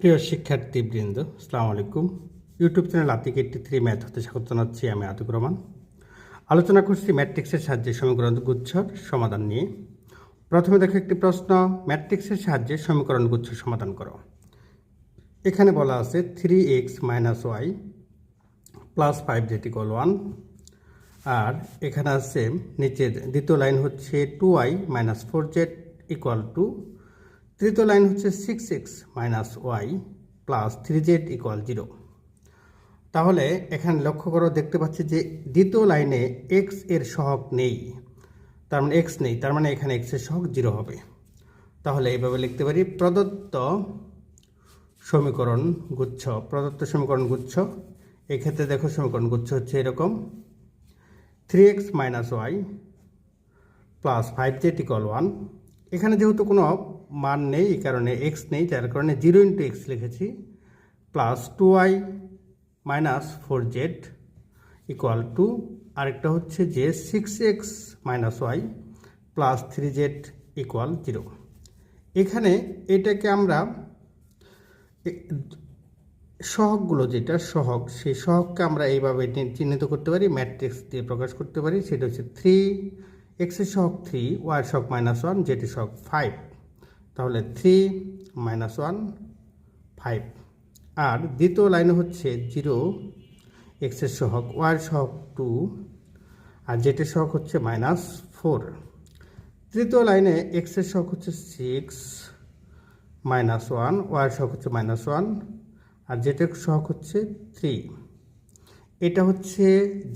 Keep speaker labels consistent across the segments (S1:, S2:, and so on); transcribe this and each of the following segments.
S1: প্রিয় শিক্ষার্থীবৃন্দ, আসসালামু আলাইকুম। YouTube channel Atik eighty three math হতে স্বাগত জানাচ্ছি আমি আতিক রহমান। আলোচনা করছি ম্যাট্রিক্সের সাহায্যে সমীকরণ গুচ্ছর সমাধান নিয়ে। প্রথমে দেখো একটি প্রশ্ন, ম্যাট্রিক্সের সাহায্যে সমীকরণ গুচ্ছ সমাধান করো। এখানে বলা আছে three x minus y plus five z equal one আর এখানে আছে নিচের দ্বিতীয় লাইন হচ্ছে two y minus four z equal two তৃতীয় লাইন হচ্ছে six x minus y plus three z equal zero তাহলে এখানে লক্ষ্য করো, দেখতে পাচ্ছি যে দ্বিতীয় লাইনে এক্সের সহগ নেই। তার মানে এক্স নেই, তার মানে এখানে এক্সের সহগ জিরো হবে। তাহলে এইভাবে লিখতে পারি, প্রদত্ত সমীকরণ গুচ্ছ, প্রদত্ত সমীকরণ গুচ্ছ। এক্ষেত্রে দেখো সমীকরণ গুচ্ছ হচ্ছে এরকম। Three x minus y plus five z equal one এখানে যেহেতু কোনো মান নেই, এই কারণে এক্স নেই, যার কারণে জিরো ইন্টু এক্স লিখেছি plus two y minus four z equal two আরেকটা হচ্ছে যে six x minus y plus three z equal zero এখানে এটাকে আমরা সহগগুলো যেটা সহগ, সেই সহগকে আমরা এইভাবে চিহ্নিত করতে পারি ম্যাট্রিক্স দিয়ে প্রকাশ করতে পারি, সেটা হচ্ছে থ্রি এক্সের সহগ থ্রি ওয়াই সহগ মাইনাস ওয়ান জেটের সহগ ফাইভ তাহলে থ্রি মাইনাস ওয়ান ফাইভ আর দ্বিতীয় লাইনে হচ্ছে জিরো এক্সের সহগ ওয়াই সহগ টু আর জেটের সহগ হচ্ছে মাইনাস ফোর তৃতীয় লাইনে এক্সের সহগ হচ্ছে সিক্স মাইনাস ওয়ান ওয়াই সহগ হচ্ছে মাইনাস ওয়ান আর জেটের সহগ হচ্ছে থ্রি এটা হচ্ছে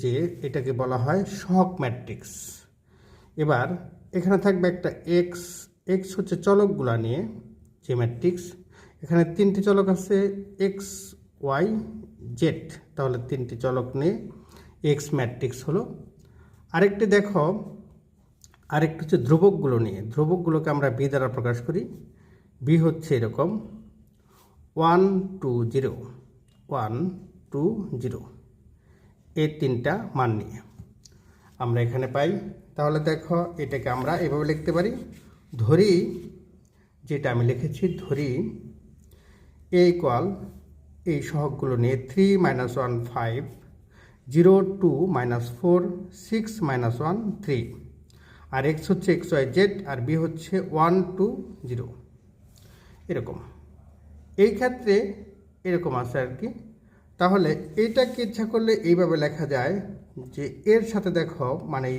S1: যে এটাকে বলা হয় সহগ ম্যাট্রিক্স এবার এখানে থাকবে একটা এক্স এক্স হচ্ছে চলকগুলা নিয়ে, যে ম্যাট্রিক্স। এখানে তিনটি চলক আছে এক্স ওয়াই জেড তাহলে তিনটি চলক নিয়ে এক্স ম্যাট্রিক্স হলো। আরেকটি দেখো, আরেকটি হচ্ছে ধ্রুবকগুলো নিয়ে। ধ্রুবকগুলোকে আমরা বি দ্বারা প্রকাশ করি। বি হচ্ছে এরকম one two zero one two zero এই তিনটা মান নিয়ে। আমরা এখানে পাই। তাহলে দেখো, এটাকে আমরা এভাবে লিখতে পারি। ধরি, যেটা আমি লিখেছি, ধরি এ ইকুয়াল এই সহগগুলো নিয়ে three minus one five zero two minus four six minus one three আর এক্স হচ্ছে এক্স ওয়াই জেড আর বি হচ্ছে ওয়ান টু জিরো এরকম। এই ক্ষেত্রে এরকম আছে আর কি। তাহলে এইটাকে ইচ্ছা করলে এইভাবে লেখা যায় যে এর সাথে দেখো মানে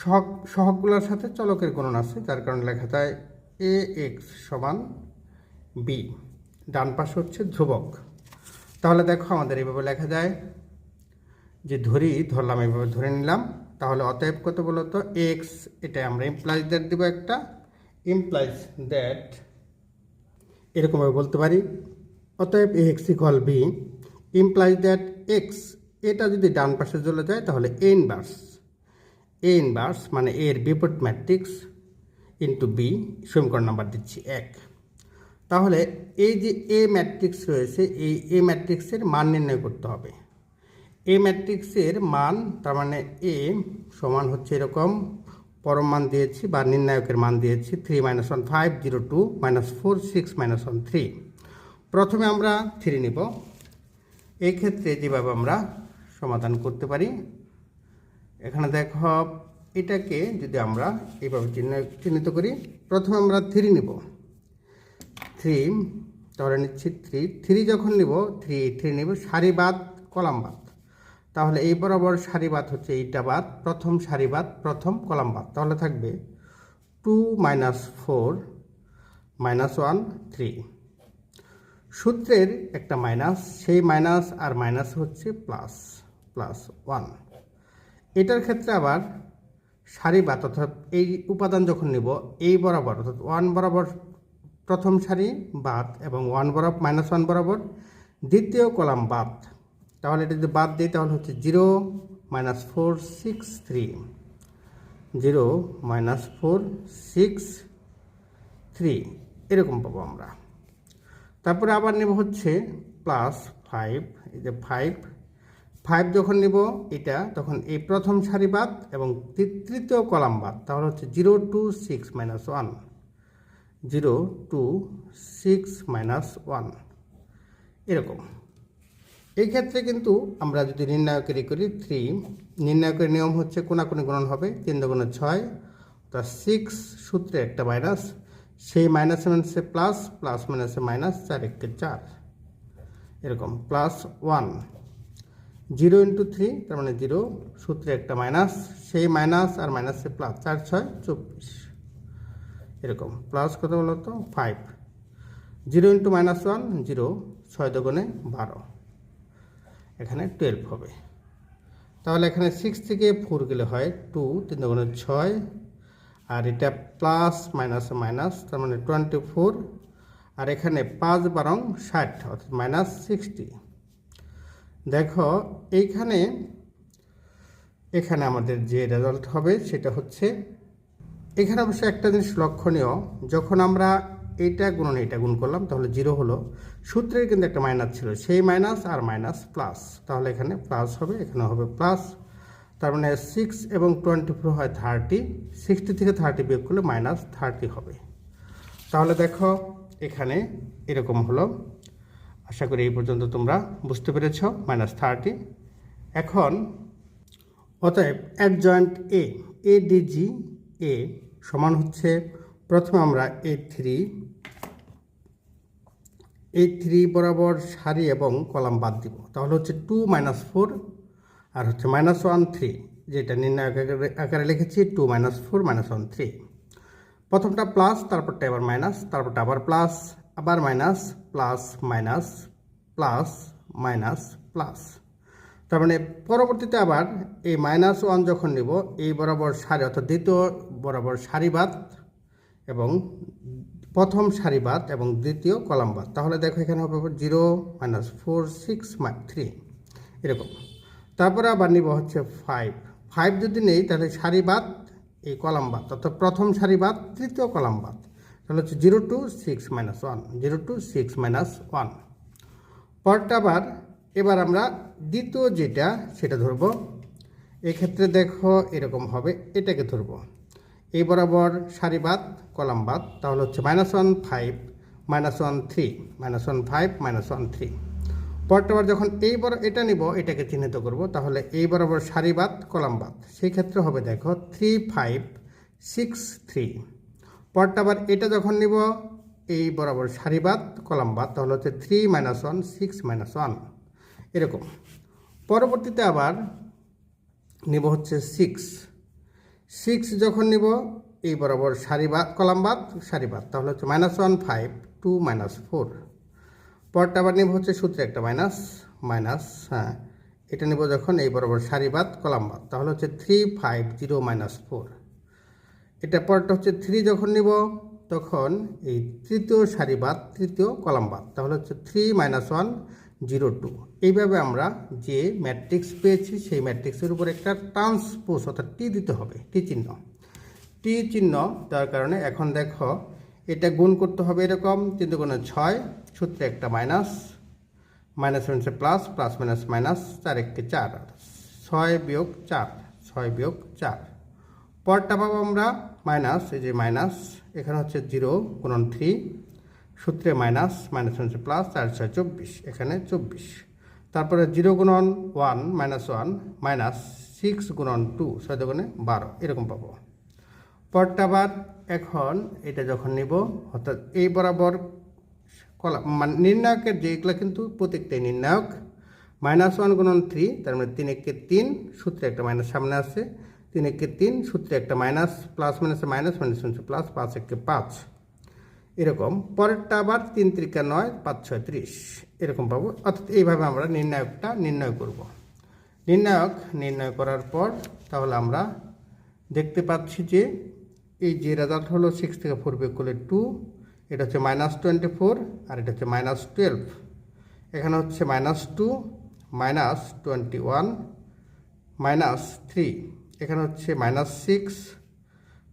S1: সহগ, সহগগুলোর সাথে চলকের গণন আছে, যার কারণে লেখা যায় এ এক্স সমান বি ডান পাশে হচ্ছে ধ্রুবক। তাহলে দেখো আমাদের এইভাবে লেখা যায়, যে ধরি, ধরলাম এইভাবে ধরে নিলাম। তাহলে অতএব কত বলতো এক্স এটা আমরা ইমপ্লাইজ দ্যাট দিব একটা। ইমপ্লাইজ দ্যাট এরকমভাবে বলতে পারি। অতএব X equal B implies that X এটা যদি ডান পাশে চলে যায়, তাহলে এ ইনভার্স এ ইনভার্স মানে এর বিপরীত ম্যাট্রিক্স ইন্টু বি সমীকরণ নাম্বার দিচ্ছি এক। তাহলে এই যে এ ম্যাট্রিক্স রয়েছে, এই এ ম্যাট্রিক্সের মান নির্ণয় করতে হবে। এ ম্যাট্রিক্সের মান, তার মানে এ সমান হচ্ছে এরকম, পরম মান দিয়েছি বা নির্ণায়কের মান দিয়েছি three minus one five zero two minus four six minus one three প্রথমে আমরা থ্রি নিব। এই ক্ষেত্রে যেভাবে আমরা সমাধান করতে পারি এখানে দেখো, এটাকে যদি আমরা এইভাবে চিহ্ন চিহ্নিত করি, প্রথমে আমরা থ্রি নিব। থ্রি তাহলে নিচ্ছি থ্রি থ্রি যখন নিব থ্রি থ্রি নিব, সারিবাদ কলাম বাদ তাহলে এই বরাবর সারিবাদ হচ্ছে এইটা বাদ, প্রথম সারিবাদ, প্রথম কলাম বাদ তাহলে থাকবে two minus four minus one three সূত্রের একটা মাইনাস সেই মাইনাস আর মাইনাস হচ্ছে প্লাস প্লাস ওয়ান এটার ক্ষেত্রে আবার সারি বাদ অর্থাৎ এই উপাদান যখন নিব এই বরাবর, অর্থাৎ ওয়ান বরাবর প্রথম সারি বাদ এবং ওয়ান বরাবর মাইনাস ওয়ান বরাবর দ্বিতীয় কলাম বাদ। তাহলে এটা যদি বাদ দিই, তাহলে হচ্ছে zero minus four six three zero minus four six three এরকম পাবো আমরা। তারপরে আবার নেব হচ্ছে প্লাস ফাইভ এই যে ফাইভ ফাইভ যখন নেব, এটা তখন এই প্রথম সারি বাদ এবং তৃতীয় কলাম বাদ। তাহলে হচ্ছে zero two six minus one zero two six minus one এরকম। এই ক্ষেত্রে কিন্তু আমরা যদি নির্ণায়কেরই করি থ্রি নির্ণায়কের নিয়ম হচ্ছে কোনাকুনি গুণন হবে তিন দুগুণে ছয়। অর্থাৎ সিক্স সূত্রে একটা মাইনাস সেই মাইনাসে মাইনাসে প্লাস প্লাস মাইনাসে মাইনাস চার এককে চার। এরকম plus one zero into three, তার মানে জিরো, সূত্রে একটা মাইনাস, সেই মাইনাস আর মাইনাসে প্লাস চার, ছয়, চব্বিশ। এরকম, প্লাস কত বলো তো? Five. Zero into minus one, zero, ছয় দোকানে বারো। এখানে টুয়েলভ হবে। তাহলে এখানে সিক্স থেকে ফোর গেলে হয় টু, তিন দোকানে ছয়, আর এটা প্লাস মাইনাস মাইনাস, তার মানে টোয়েন্টি ফোর, আর এখানে পাঁচ বারং ষাট, অর্থাৎ মাইনাস সিক্সটি। দেখো, এইখানে, এখানে আমাদের যে রেজাল্ট হবে সেটা হচ্ছে, এখানে অবশ্য একটা জিনিস লক্ষণীয়, যখন আমরা এইটা গুণন এইটা গুণ করলাম, তাহলে জিরো হলো। সূত্রের কিন্তু একটা মাইনাস ছিল, সেই মাইনাস আর মাইনাস প্লাস তাহলে এখানে প্লাস হবে, এখানে হবে প্লাস তার মানে সিক্স এবং টোয়েন্টি ফোর হয় থার্টি সিক্সটি থেকে থার্টি বিয়োগ করলে মাইনাস থার্টি হবে। তাহলে দেখো, এখানে এরকম হলো। আশা করি এই পর্যন্ত তোমরা বুঝতে পেরেছ মাইনাস থার্টি এখন, অতএব এক joint A A DG A সমান হচ্ছে, প্রথমে আমরা এ থ্রি এই থ্রি বরাবর সারি এবং কলাম বাদ দিব। তাহলে হচ্ছে টু মাইনাস ফোর আর হচ্ছে মাইনাস ওয়ান থ্রি যেটা নির্ণায়ক আকারে- আকারে লিখেছি two minus four minus one three প্রথমটা প্লাস তারপরটা আবার মাইনাস তারপরটা আবার প্লাস আবার minus plus minus plus minus plus তার মানে পরবর্তীতে আবার এই মাইনাস ওয়ান যখন নিব, এই বরাবর সারি অর্থাৎ দ্বিতীয় বরাবর সারিবাদ এবং প্রথম সারিবাদ এবং দ্বিতীয় কলামবাদ তাহলে দেখো এখানে হবে zero minus four six three এরকম। তারপরে আবার নিব হচ্ছে ফাইভ ফাইভ যদি নেই, তাহলে সারিবাদ এই কলামবাদ অর্থাৎ প্রথম সারিবাদ তৃতীয় কলামবাদ তাহলে হচ্ছে zero two six minus one, zero two six minus one. পরটা আবার, এবার আমরা দ্বিতীয় যেটা, সেটা ধরবো। এক্ষেত্রে দেখো এরকম হবে, এটাকে ধরবো। এই বরাবর সারিবাদ কলামবাদ তাহলে হচ্ছে minus one five, minus one three, minus one five, minus one three. পরটা আবার যখন এই বড় এটা নিব, এটাকে চিহ্নিত করব, তাহলে এই বরাবর সারিবাদ কলামবাদ সেই ক্ষেত্রে হবে দেখো থ্রি ফাইভ, সিক্স থ্রি। পরটা আবার এটা যখন নিব, এই বরাবর সারিবাদ কলামবাদ তাহলে হচ্ছে three minus one six minus one এরকম। পরবর্তীতে আবার নিব হচ্ছে সিক্স সিক্স যখন নিব, এই বরাবর সারিবাদ কলামবাদ সারিবাদ তাহলে হচ্ছে minus one five two minus four পরটা আবার নিব হচ্ছে সূত্রে একটা মাইনাস মাইনাস হ্যাঁ। এটা নিব যখন এই বরাবর সারিবাদ কলামবাদ তাহলে হচ্ছে three five zero minus four এটা পরটা হচ্ছে থ্রি যখন নিব, তখন এই তৃতীয় সারিবাদ তৃতীয় কলামবাদ তাহলে হচ্ছে three minus one zero two এইভাবে আমরা যে ম্যাট্রিক্স পেয়েছি, সেই ম্যাট্রিক্সের উপর একটা ট্রান্সপোজ অর্থাৎ টি দিতে হবে টি চিহ্ন। টি চিহ্ন দেওয়ার কারণে এখন দেখো, এটা গুণ করতে হবে এরকম, তিন দুগুণে ছয়, সূত্রে একটা মাইনাস মাইনাস মাইনাসে প্লাস প্লাস মাইনাস মাইনাস চার একটি চার। ছয় বিয়োগ চার, ছয় বিয়োগ চার। পরটা পাবো আমরা মাইনাস, এই যে মাইনাস, এখানে হচ্ছে জিরো গুণন থ্রি, সূত্রে মাইনাস মাইনাস হচ্ছে প্লাস চার ছয় চব্বিশ, এখানে চব্বিশ। তারপরে জিরো গুণন one, minus one, minus six গুণন টু, ছয় দুগুণে বারো, এরকম পাবো। পরটা এখন এটা যখন নিব, অর্থাৎ এই বরাবর কলা মানে নির্ণায়কের যেগুলো কিন্তু প্রত্যেকটাই নির্ণায়ক। মাইনাস ওয়ান গুণন থ্রি, তার মানে তিন একে তিন, সূত্রে একটা মাইনাস সামনে আছে তিন একে তিন সূত্রে একটা মাইনাস প্লাস মাইনাসে মাইনাস মাইনাস মাইনাসে প্লাস পাঁচ একে পাঁচ। এরকম, পরেরটা আবার তিন ত্রিকা নয়, পাঁচ ছয় ত্রিশ। এরকম পাবো। অর্থাৎ এইভাবে আমরা নির্ণায়কটা নির্ণয় করব। নির্ণায়ক, নির্ণয় করার পর তাহলে আমরা দেখতে পাচ্ছি যে এই যে রেজাল্ট হলো সিক্স থেকে ফোর বিয়োগ করলে টু এটা হচ্ছে মাইনাস টোয়েন্টি ফোর আর এটা হচ্ছে মাইনাস টুয়েলভ এখানে হচ্ছে minus two minus twenty one minus three এখানে হচ্ছে minus six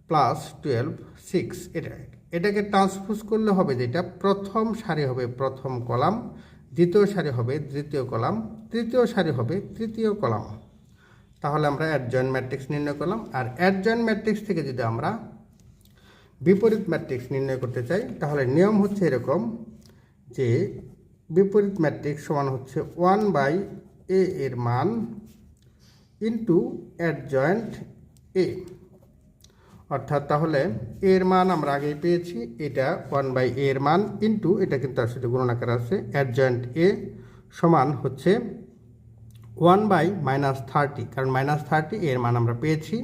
S1: plus twelve six এটা, এটাকে ট্রান্সপোজ করলে হবে যেটা? প্রথম সারি হবে প্রথম কলাম, দ্বিতীয় সারি হবে দ্বিতীয় কলাম, তৃতীয় সারি হবে তৃতীয় কলাম। তাহলে আমরা অ্যাডজয়েন্ট ম্যাট্রিক্স নির্ণয় করলাম। আর অ্যাডজয়েন্ট ম্যাট্রিক্স থেকে যদি আমরা বিপরীত ম্যাট্রিক্স নির্ণয় করতে চাই, তাহলে নিয়ম হচ্ছে এরকম যে বিপরীত ম্যাট্রিক্স সমান হচ্ছে ওয়ান বাই এ এর মান ইন্টু অ্যাডজয়েন্ট এ অর্থাৎ তাহলে এর মান আমরা আগেই পেয়েছি, এটা ওয়ান বাই এর মান ইন্টু এটা কিন্তু আসলে গুণনাকার আছে অ্যাডজয়েন্ট এ সমান হচ্ছে ওয়ান বাই মাইনাস থার্টি কারণ মাইনাস থার্টি এর মান আমরা পেয়েছি,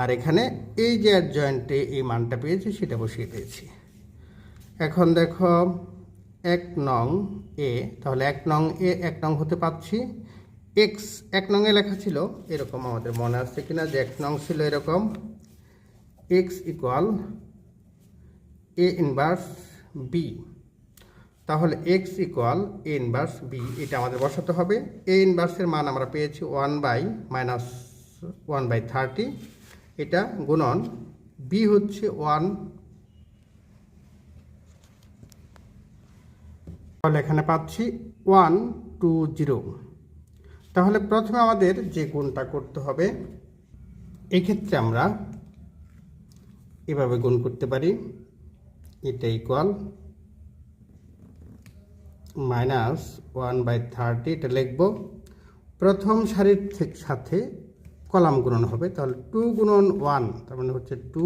S1: আর এখানে এই যে অ্যাডজয়েন্টে এই মানটা পেয়েছি, সেটা বসিয়ে দিয়েছি। এখন দেখো, এক নং এ তাহলে এক নং এ এক নং হতে পাচ্ছি এক্স এক নং এ লেখা ছিল এরকম আমাদের মনে আসছে কিনা যে এক নং ছিল এরকম। X equal A inverse B তাহলে X equal A inverse B এটা আমাদের বসাতে হবে। এ ইনভার্সের মান আমরা পেয়েছি one by minus one by thirty এটা গুণন বি হচ্ছে ওয়ান তাহলে এখানে পাচ্ছি ওয়ান টু জিরো তাহলে প্রথমে আমাদের যে গুণটা করতে হবে, এক্ষেত্রে আমরা এভাবে গুণ করতে পারি। এটা equal minus one by thirty এটা লিখব। প্রথম সারির সাথে কলাম গুণন হবে, তাহলে টু গুণন ওয়ান তার মানে হচ্ছে টু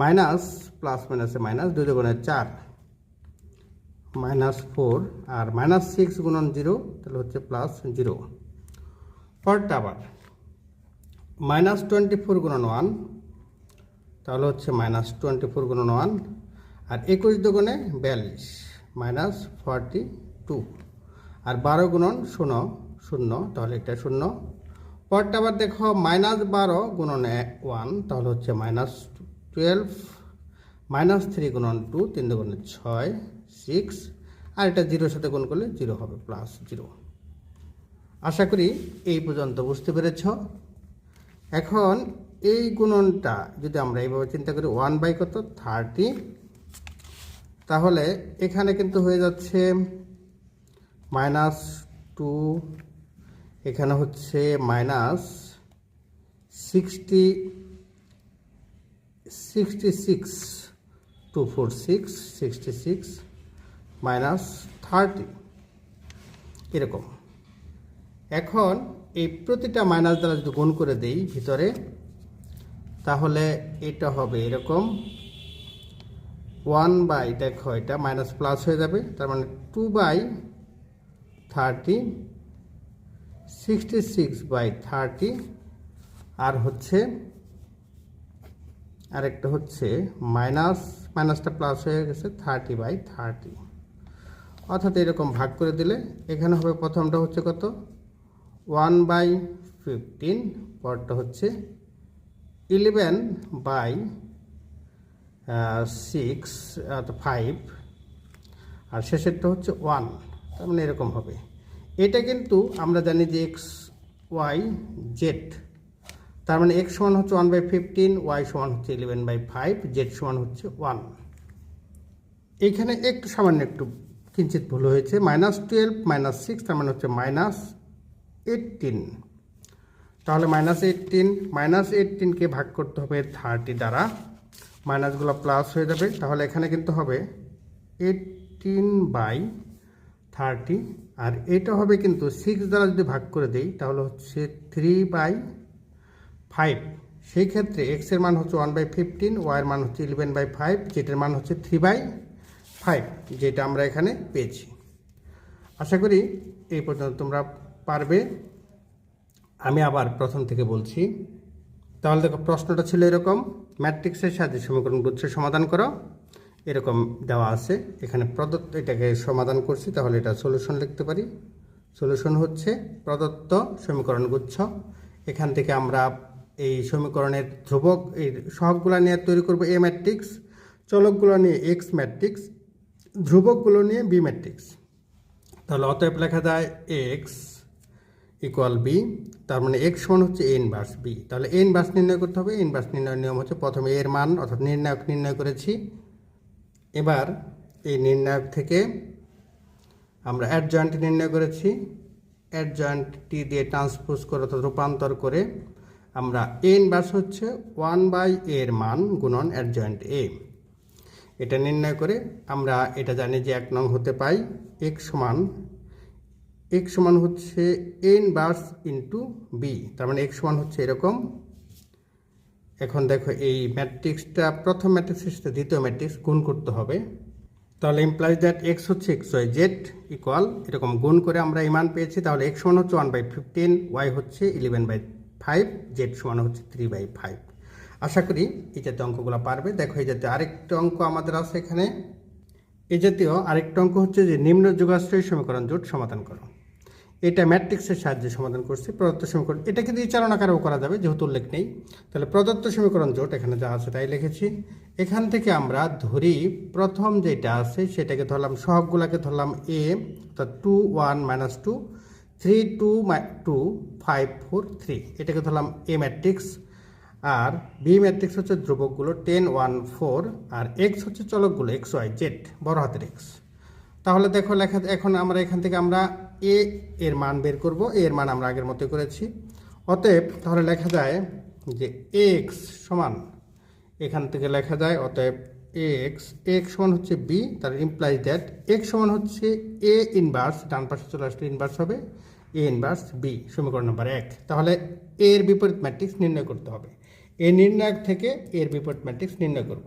S1: মাইনাস প্লাস মাইনাসে মাইনাস দুই গুণের চার। মাইনাস ফোর আর মাইনাস সিক্স গুণন জিরো তাহলে হচ্ছে প্লাস জিরো পরটা আবার মাইনাস টোয়েন্টি ফোর গুণন ওয়ান তাহলে হচ্ছে মাইনাস টোয়েন্টি ফোর গুণন ওয়ান আর একুশ দুগুণে বিয়াল্লিশ মাইনাস ফর্টি টু আর বারো গুণন শূন্য শূন্য, তাহলে এটা শূন্য। পরটা আবার দেখো মাইনাস বারো গুণন ওয়ান তাহলে হচ্ছে মাইনাস টুয়েলভ মাইনাস থ্রি গুণন টু তিন দুগুণে ছয় সিক্স আর এটা জিরোর সাথে গুণ করলে জিরো হবে প্লাস জিরো আশা করি এই পর্যন্ত বুঝতে পেরেছ। এখন এই গুণনটা যদি আমরা এইভাবে চিন্তা করি ওয়ান বাই কত? থার্টি তাহলে এখানে কিন্তু হয়ে যাচ্ছে মাইনাস টু এখানে হচ্ছে minus sixty sixty six two four six sixty six minus thirty এরকম। এখন এই প্রতিটা মাইনাস দ্বারা যদি গুণ করে দেই ভিতরে, তাহলে এটা হবে এরকম। ওয়ান বাই দেখো এটা মাইনাস প্লাস হয়ে যাবে, তার মানে two by thirty sixty six by thirty আর হচ্ছে, আরেকটা হচ্ছে মাইনাস মাইনাসটা প্লাস হয়ে গেছে থার্টি বাই থার্টি অর্থাৎ এরকম ভাগ করে দিলে এখানে হবে প্রথমটা হচ্ছে কত? ওয়ান বাই ফিফটিন পরটা হচ্ছে ইলেভেন বাই সিক্স ফাইভ, আর শেষেরটা হচ্ছে ওয়ান। তার মানে এরকম হবে। এটা কিন্তু আমরা জানি যে এক্স, ওয়াই, জেড। তার মানে এক্স সমান হচ্ছে ওয়ান বাই ফিফটিন, ওয়াই সমান হচ্ছে ইলেভেন বাই ফাইভ, জেড সমান হচ্ছে ওয়ান। এইখানে একটু সামান্য একটু কিঞ্চিত ভুল হয়েছে মাইনাস টুয়েলভ মাইনাস সিক্স তার মানে হচ্ছে মাইনাস এইটিন তাহলে মাইনাস এইটিন মাইনাস এইটিনকে ভাগ করতে হবে থার্টি দ্বারা। মাইনাসগুলো প্লাস হয়ে যাবে, তাহলে এখানে কিন্তু হবে এইটিন বাই থার্টি আর এটা হবে কিন্তু সিক্স দ্বারা যদি ভাগ করে দেই, তাহলে হচ্ছে থ্রি বাই ফাইভ সেই ক্ষেত্রে এক্সের মান হচ্ছে ওয়ান বাই ফিফটিন ওয়াইয়ের মান হচ্ছে ইলেভেন বাই ফাইভ যেটার মান হচ্ছে থ্রি বাই ফাইভ যেটা আমরা এখানে পেয়েছি। আশা করি এই পর্যন্ত তোমরা পারবে। আমি আবার প্রথম থেকে বলছি, তাহলে দেখো প্রশ্নটা ছিল এরকম, ম্যাট্রিক্সের সাহায্যে সমীকরণ গুচ্ছের সমাধান করো। এরকম দেওয়া আছে। এখানে প্রদত্ত, এটাকে সমাধান করছি, তাহলে এটা সলিউশন লিখতে পারি। সলিউশন হচ্ছে প্রদত্ত সমীকরণ গুচ্ছ। এখান থেকে আমরা এই সমীকরণের ধ্রুবক, এই সহগগুলো নিয়ে তৈরি করব এ ম্যাট্রিক্স চলকগুলো নিয়ে এক্স ম্যাট্রিক্স ধ্রুবকগুলো নিয়ে বি ম্যাট্রিক্স তাহলে অতএব লেখা যায় এক্স ইকুয়াল বি তার মানে এক্স সমান হচ্ছে এ ইনভার্স বি তাহলে এ ইনভার্স নির্ণয় করতে হবে। ইনভার্স নির্ণয়ের নিয়ম হচ্ছে প্রথমে এর মান, অর্থাৎ নির্ণায়ক নির্ণয় করেছি। এবার এই নির্ণায়ক থেকে আমরা অ্যাডজয়েন্ট নির্ণয় করেছি। অ্যাডজয়েন্টটি দিয়ে ট্রান্সপোজ করে অর্থাৎ রূপান্তর করে আমরা এ ইনভার্স হচ্ছে ওয়ান বাই এর মান গুণন অ্যাডজয়েন্ট এ এটা নির্ণয় করে আমরা এটা জানি যে এক নং হতে পাই এক সমান এক সমান হচ্ছে এন বার্স ইন্টু বি তার মানে এক সমান হচ্ছে এরকম। এখন দেখো এই ম্যাট্রিক্সটা প্রথম ম্যাট্রিক্সের সাথে দ্বিতীয় ম্যাট্রিক্স গুণ করতে হবে। তাহলে ইমপ্লাইজ দ্যাট এক্স হচ্ছে এক্স ওয়াই জেড ইকুয়াল এরকম গুণ করে আমরা ইমান পেয়েছি। তাহলে এক্স সমান হচ্ছে ওয়ান বাই ফিফটিন ওয়াই হচ্ছে ইলেভেন বাই ফাইভ জেড সমান হচ্ছে থ্রি বাই ফাইভ আশা করি এই জাতীয় অঙ্কগুলো পারবে। দেখো, এই জাতীয় আরেকটা অঙ্ক আমাদের আছে এখানে। এই জাতীয় আরেকটা অঙ্ক হচ্ছে যে নিম্ন যোগাশ্রয় সমীকরণ জোট সমাধান করো। এটা ম্যাট্রিক্সের সাহায্যে সমাধান করছি, প্রদত্ত সমীকরণ। এটা কিন্তু চালনা আকারেও করা যাবে, যেহেতু উল্লেখ নেই। তাহলে প্রদত্ত সমীকরণ জোট এখানে যা আছে তাই লিখেছি। এখান থেকে আমরা ধরি, প্রথম যেটা আছে সেটাকে ধরলাম, সহগগুলোকে ধরলাম এ অর্থাৎ two one minus two three two two five four three এটাকে ধরলাম এ ম্যাট্রিক্স আর বি ম্যাট্রিক্স হচ্ছে ধ্রুবকগুলো টেন ওয়ান ফোর আর এক্স হচ্ছে চলকগুলো এক্স ওয়াই জেড বড় হাতের এক্স তাহলে দেখো লেখা, এখন আমরা এখান থেকে আমরা এ এর মান বের করব এ এর মান আমরা আগের মতো করেছি। অতএব তাহলে লেখা যায় যে এক্স সমান, এখান থেকে লেখা যায় অতএব এক্স এক্স সমান হচ্ছে বি তার ইমপ্লাইজ দ্যাট এক্স সমান হচ্ছে এ ইনভার্স ডান পাশে চলে আসলে ইনভার্স হবে এ ইনভার্স বি সমীকরণ নম্বর এক। তাহলে এর বিপরীত ম্যাট্রিক্স নির্ণয় করতে হবে। এ নির্ণায়ক থেকে এর বিপরীত ম্যাট্রিক্স নির্ণয় করব।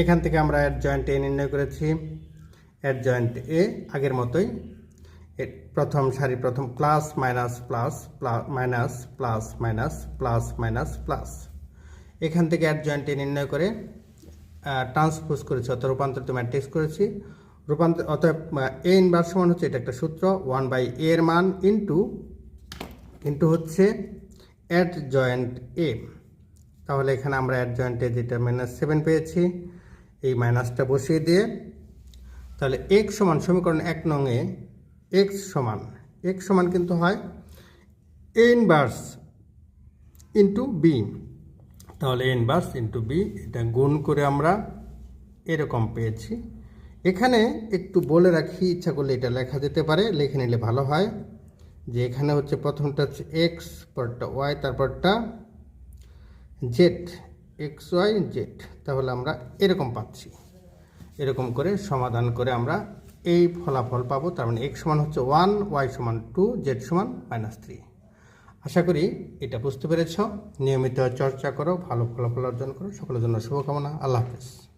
S1: এখান থেকে আমরা এর জয়েন্ট এ নির্ণয় করেছি। এর জয়েন্ট এ আগের মতোই। প্রথম সারি প্রথম plus minus plus plus minus plus minus plus minus plus এখান থেকে অ্যাড জয়েন্ট এ নির্ণয় করে ট্রান্সপোজ করেছি অর্থাৎ রূপান্তরিত ম্যাট্রিক্স করেছি। রূপান্তর অতএব এ ইনভার্স সমান হচ্ছে এটা একটা সূত্র ওয়ান বাই এ এর মান ইন্টু ইন্টু হচ্ছে অ্যাড জয়েন্ট এ তাহলে এখানে আমরা অ্যাডজয়েন্টে যেটা মাইনাস সেভেন পেয়েছি। এই মাইনাসটা বসিয়ে দিয়ে, তাহলে এক্স সমান সমীকরণ এক নংয়ে এক্স সমান এক্স সমান কিন্তু হয় এ ইনভার্স ইন্টু বি তাহলে এ ইনভার্স ইন্টু বি এটা গুণ করে আমরা এরকম পেয়েছি। এখানে একটু বলে রাখি, ইচ্ছা করলে এটা লেখা যেতে পারে, লিখে নিলে ভালো হয়। যে এখানে হচ্ছে প্রথমটা হচ্ছে এক্স পরটা ওয়াই তারপরটা জেড এক্স ওয়াই জেড তাহলে আমরা এরকম পাচ্ছি। এরকম করে সমাধান করে আমরা এই ফলাফল পাবো, তার মানে এক্স সমান হচ্ছে ওয়ান ওয়াই সমান টু জেড সমান মাইনাস থ্রি আশা করি এটা বুঝতে পেরেছ। নিয়মিত চর্চা করো, ভালো ফলাফল অর্জন করো। সকলের জন্য শুভকামনা। আল্লাহ হাফেজ।